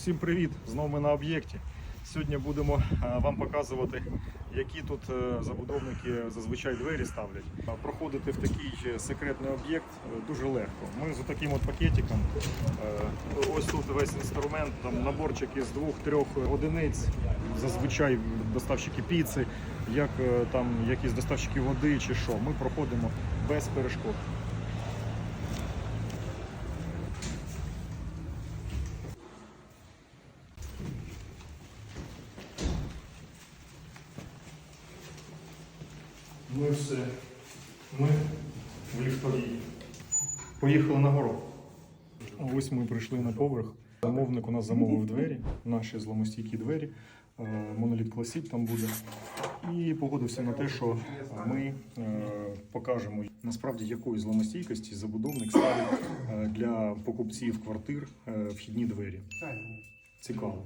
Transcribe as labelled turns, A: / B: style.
A: Всім привіт! Знову ми на об'єкті. Сьогодні будемо е, вам показувати, які тут е, забудовники зазвичай двері ставлять. Проходити в такий секретний об'єкт е, дуже легко. Ми з таким от пакетиком. Ось тут весь інструмент, там наборчик із двох-трьох одиниць. Зазвичай доставщики піци, як там якісь доставщики води чи що. Ми проходимо без перешкод. Ми все. Ми в ліфтовій. Поїхали на гору. Ось ми прийшли на поверх. Замовник у нас замовив двері, наші зломостійкі двері. Е, Моноліт Класік там буде. І погодився на те, що ми е, покажемо насправді якої зломостійкості забудовник ставить е, для покупців квартир е, вхідні двері. Цікаво.